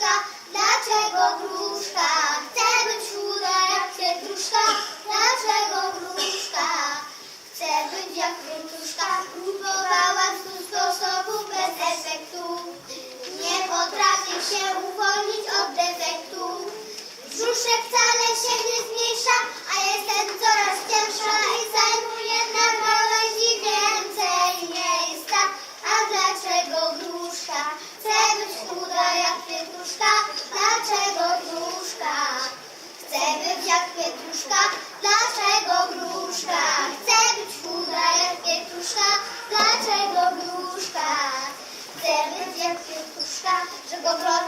gruszka? Dlaczego gruszka? Chce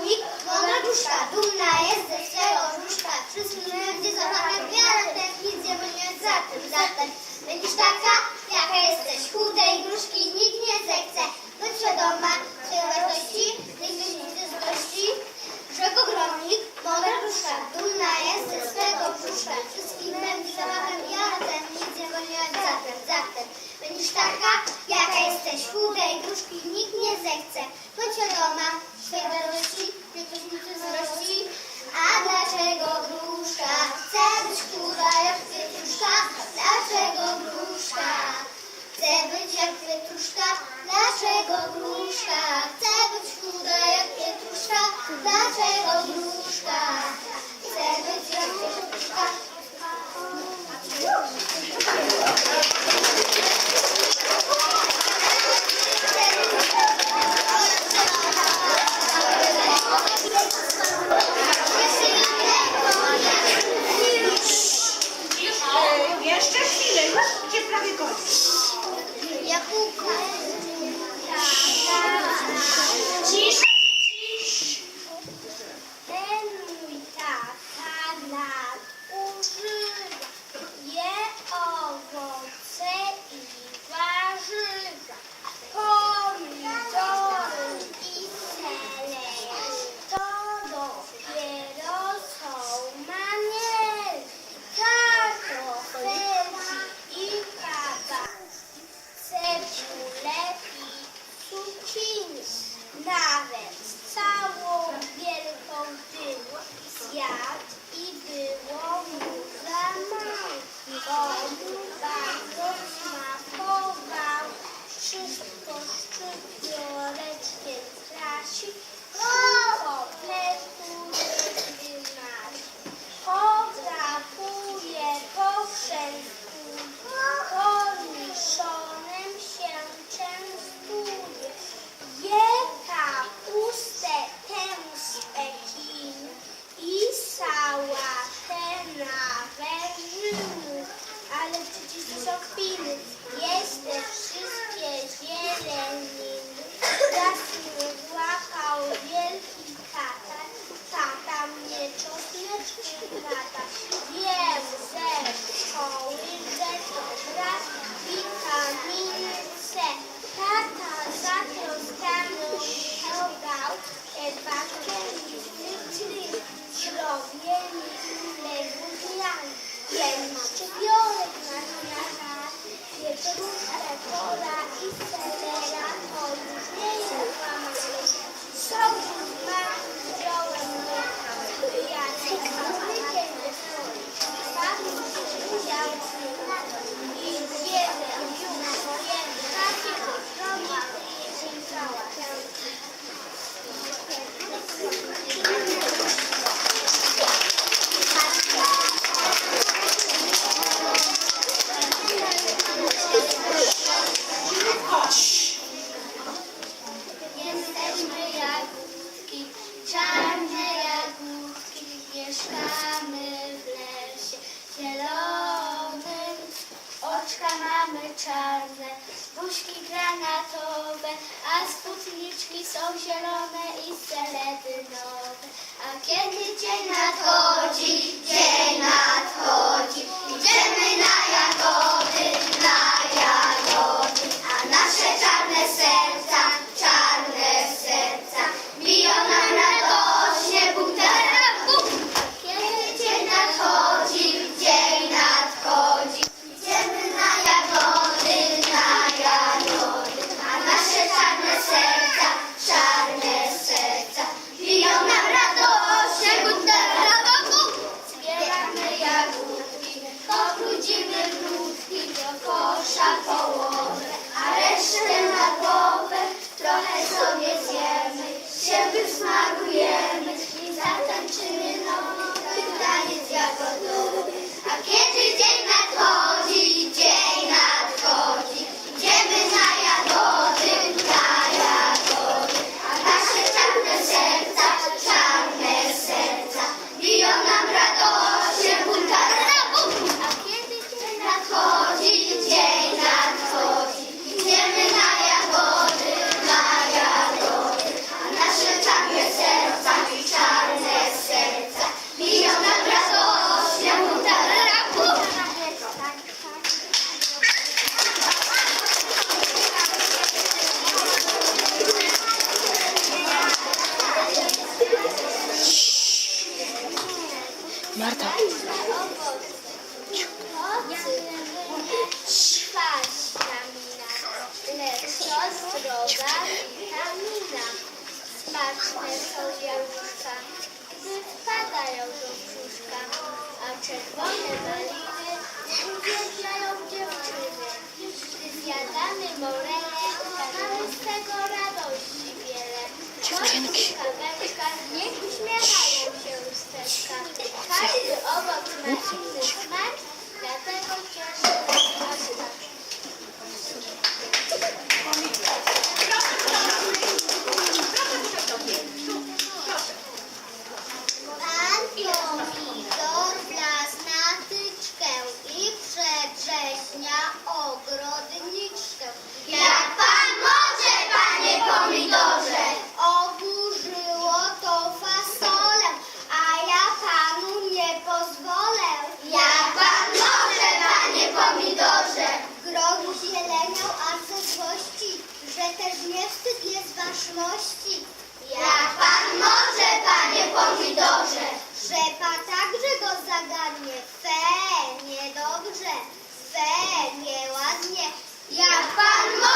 konik, wolna duszka, dumna jest ze swego różka. Wszystkim będzie zapada w ten nic nie będzie za tym. Zatem będziesz taka, jaka jesteś, chudej gruszki nikt nie zechce. Bądź świadoma swojej wartości, nigdy nigdy zgości, że kogronik, wolna duszka, dumna jest ze swego brzuszka. Wszystkim będzie zapada w ten nic nie będzie za tym. Zatem będziesz taka, jaka jesteś, chudej gruszki nikt nie zechce. Bądź świadoma świadomości, wykorzystniczy złości. A dlaczego gruszka chce być chuda jak pietruszka? Dlaczego gruszka chce być jak pietruszka? Dlaczego gruszka chce być chuda jak pietruszka? Dlaczego gruszka chce być jak pietruszka? kiedy nowy, a kiedy dzień nadchodzi. Czerwone maliny uwielbiają dziewczyny. Gdy zjadamy morele, mamy z tego radości wiele. Dziewczynki. Kawałka, niech uśmiechają się usteczka. Każdy owoc ma inny smak, dlatego cieszy nas aż tak. Pan pomidor wlazł na tyczkę i przedrzeźnia ogrodniczkę. Jak pan może, panie pomidorze? Oburzyło to fasolę, a ja panu nie pozwolę. Jak pan może, panie pomidorze? Groch zieleniał aż ze złości, że też nie wstyd jest waszmości. Jak pan może, panie pomidorze? Rzepa także go zagadnie. Fe, niedobrze. Fe, nieładnie. Jak pan może,